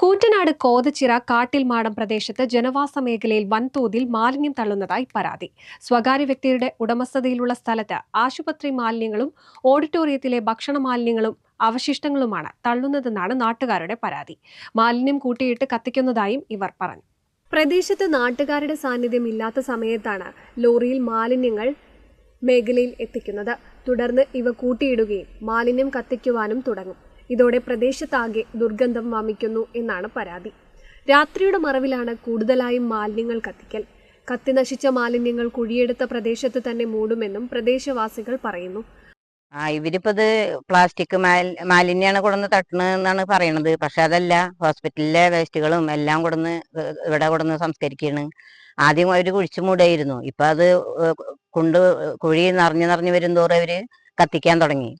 കൂറ്റനാട് കോതച്ചിറ കാട്ടിൽമാടം പ്രദേശത്ത് ജനവാസ മേഖലയിൽ വൻതോതിൽ മാലിന്യം തള്ളുന്നതായി പരാതി. സ്വകാര്യ വ്യക്തിയുടെ ഉടമസ്ഥതയിലുള്ള സ്ഥലത്ത് ആശുപത്രി മാലിന്യങ്ങളും ഓഡിറ്റോറിയത്തിലെ ഭക്ഷണ മാലിന്യങ്ങളും അവശിഷ്ടങ്ങളുമാണ് തള്ളുന്നതെന്നാണ് നാട്ടുകാരുടെ പരാതി. മാലിന്യം കൂട്ടിയിട്ട് കത്തിക്കുന്നതായും ഇവർ പറഞ്ഞു. പ്രദേശത്ത് നാട്ടുകാരുടെ സാന്നിധ്യം ഇല്ലാത്ത സമയത്താണ് ലോറിയിൽ മാലിന്യങ്ങൾ മേഖലയിൽ എത്തിക്കുന്നത്. തുടർന്ന് ഇവ കൂട്ടിയിടുകയും മാലിന്യം കത്തിക്കുവാനും തുടങ്ങും. ഇതോടെ പ്രദേശത്താകെ ദുർഗന്ധം വമിക്കുന്നു എന്നാണ് പരാതി. രാത്രിയുടെ മറവിലാണ് കൂടുതലായും മാലിന്യങ്ങൾ കത്തിക്കൽ. കത്തി നശിച്ച മാലിന്യങ്ങൾ കുഴിയെടുത്ത പ്രദേശത്ത് തന്നെ മൂടുമെന്നും പ്രദേശവാസികൾ പറയുന്നു. ആ ഇവരിപ്പത് പ്ലാസ്റ്റിക് മാലിന്യാണ് കൊടുന്ന് തട്ടണെന്നാണ് പറയണത്. പക്ഷെ അതല്ല ഹോസ്പിറ്റലിലെ വേസ്റ്റുകളും എല്ലാം കൊടുന്ന് ഇവിടെ കൊടുന്ന് സംസ്കരിക്കുകയാണ് ആദ്യം അവർ കുഴിച്ചു മൂടായിരുന്നു ഇപ്പൊ അത് കൊണ്ട് കുഴി നിറഞ്ഞു നിറഞ്ഞു വരും തോറും അവർ കത്തിക്കാൻ തുടങ്ങി.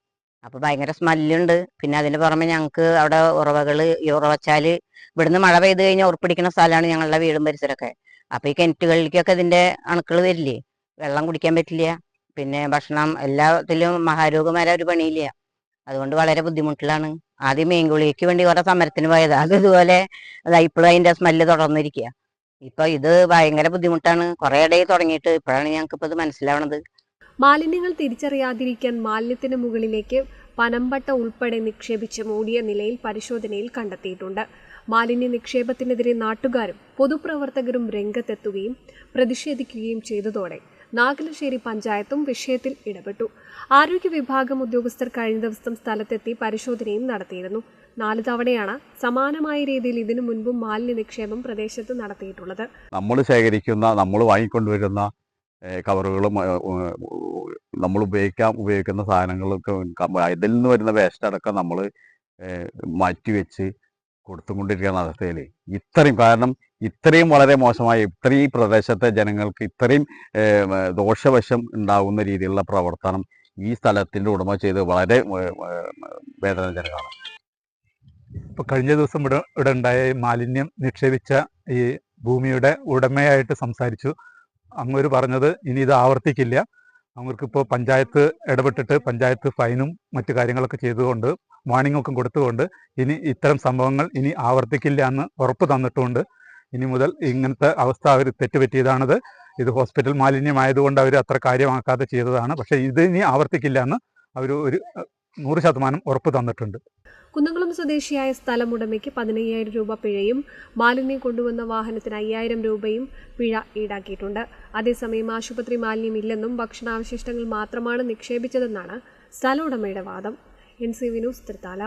അപ്പൊ ഭയങ്കര സ്മെല്ലുണ്ട്. പിന്നെ അതിന് പുറമെ ഞങ്ങക്ക് അവിടെ ഉറവകൾ ഈ ഉറവച്ചാൽ ഇവിടുന്ന് മഴ പെയ്ത് കഴിഞ്ഞാൽ ഉറപ്പിടിക്കുന്ന സ്ഥലമാണ് ഞങ്ങളുടെ വീടും പരിസരമൊക്കെ. അപ്പൊ ഈ കിണറ്റുകളിലേക്കൊക്കെ ഇതിന്റെ അണുക്കൾ വരില്ലേ? വെള്ളം കുടിക്കാൻ പറ്റില്ല. പിന്നെ ഭക്ഷണം എല്ലാത്തിലും മഹാരോഗം വരെ ഒരു പണിയില്ല. അതുകൊണ്ട് വളരെ ബുദ്ധിമുട്ടിലാണ്. ആദ്യം മീൻകുളിക്ക് വേണ്ടി കുറെ സമരത്തിന് പോയത്. അത് ഇതുപോലെ ഇപ്പോഴും അതിന്റെ സ്മെല്ല് തുടർന്നിരിക്കുക ഇപ്പൊ ഇത് ഭയങ്കര ബുദ്ധിമുട്ടാണ്. കുറെ ഇടയിൽ തുടങ്ങിയിട്ട് ഇപ്പോഴാണ് ഞങ്ങൾക്ക് ഇപ്പൊ ഇത് മനസ്സിലാവണത്. മാലിന്യങ്ങൾ തിരിച്ചറിയാതിരിക്കാൻ മാലിന്യത്തിന് മുകളിലേക്ക് പനമ്പട്ട ഉൾപ്പെടെ നിക്ഷേപിച്ച് മൂടിയ നിലയിൽ പരിശോധനയിൽ കണ്ടെത്തിയിട്ടുണ്ട്. മാലിന്യ നിക്ഷേപത്തിനെതിരെ നാട്ടുകാരും പൊതുപ്രവർത്തകരും രംഗത്തെത്തുകയും പ്രതിഷേധിക്കുകയും ചെയ്തതോടെ നാഗലശ്ശേരി പഞ്ചായത്തും വിഷയത്തിൽ ഇടപെട്ടു. ആരോഗ്യ വിഭാഗം ഉദ്യോഗസ്ഥർ കഴിഞ്ഞ ദിവസം സ്ഥലത്തെത്തി പരിശോധനയും നടത്തിയിരുന്നു. നാല് തവണയാണ് സമാനമായ രീതിയിൽ ഇതിനു മുൻപും മാലിന്യ നിക്ഷേപം പ്രദേശത്ത് നടത്തിയിട്ടുള്ളത്. നമ്മൾ ശേഖരിക്കുന്ന നമ്മൾ വാങ്ങിക്കൊണ്ടുവരുന്ന കവറുകളും നമ്മൾ ഉപയോഗിക്കാൻ ഉപയോഗിക്കുന്ന സാധനങ്ങളൊക്കെ ഇതിൽ നിന്ന് വരുന്ന വേസ്റ്റ് അടക്കം നമ്മൾ മാറ്റി വെച്ച് കൊടുത്തുകൊണ്ടിരിക്കുന്ന അവസ്ഥയിൽ. ഇത്രയും കാരണം ഇത്രയും വളരെ മോശമായ ഇത്രയും ഈ പ്രദേശത്തെ ജനങ്ങൾക്ക് ഇത്രയും ദോഷവശം ഉണ്ടാകുന്ന രീതിയിലുള്ള പ്രവർത്തനം ഈ സ്ഥലത്തിന്റെ ഉടമ ചെയ്ത് വളരെ വേദനാജനകമാണ്. ഇപ്പോൾ കഴിഞ്ഞ ദിവസം ഇവിടെ ഇവിടെ ഉണ്ടായ മാലിന്യം നിക്ഷേപിച്ച ഈ ഭൂമിയുടെ ഉടമയായിട്ട് സംസാരിച്ചു. അങ്ങോര് പറഞ്ഞത് ഇനി ഇത് ആവർത്തിക്കില്ല. അവർക്കിപ്പോൾ പഞ്ചായത്ത് ഇടപെട്ടിട്ട് പഞ്ചായത്ത് ഫൈനും മറ്റു കാര്യങ്ങളൊക്കെ ചെയ്തുകൊണ്ട് വാണിംഗ് ഒക്കെ കൊടുത്തുകൊണ്ട് ഇനി ഇത്തരം സംഭവങ്ങൾ ഇനി ആവർത്തിക്കില്ല എന്ന് ഉറപ്പ് തന്നിട്ടുമുണ്ട് ഇനി മുതൽ ഇങ്ങനത്തെ അവസ്ഥ അവർ തെറ്റുപറ്റിയതാണത്. ഇത് ഹോസ്പിറ്റൽ മാലിന്യമായതുകൊണ്ട് അവർ അത്ര കാര്യമാക്കാതെ ചെയ്തതാണ്. പക്ഷേ ഇത് ഇനി ആവർത്തിക്കില്ല എന്ന് അവർ ഒരു നൂറ് ശതമാനം ഉറപ്പ് തന്നിട്ടുണ്ട്. കുന്നംകുളം സ്വദേശിയായ സ്ഥലമുടമയ്ക്ക് പതിനയ്യായിരം രൂപ പിഴയും മാലിന്യം കൊണ്ടുവന്ന വാഹനത്തിന് അയ്യായിരം രൂപയും പിഴ ഈടാക്കിയിട്ടുണ്ട്. അതേസമയം ആശുപത്രി മാലിന്യം ഇല്ലെന്നും ഭക്ഷണാവശിഷ്ടങ്ങൾ മാത്രമാണ് നിക്ഷേപിച്ചതെന്നാണ് സ്ഥല ഉടമയുടെ വാദം. N C Vinu Thrithala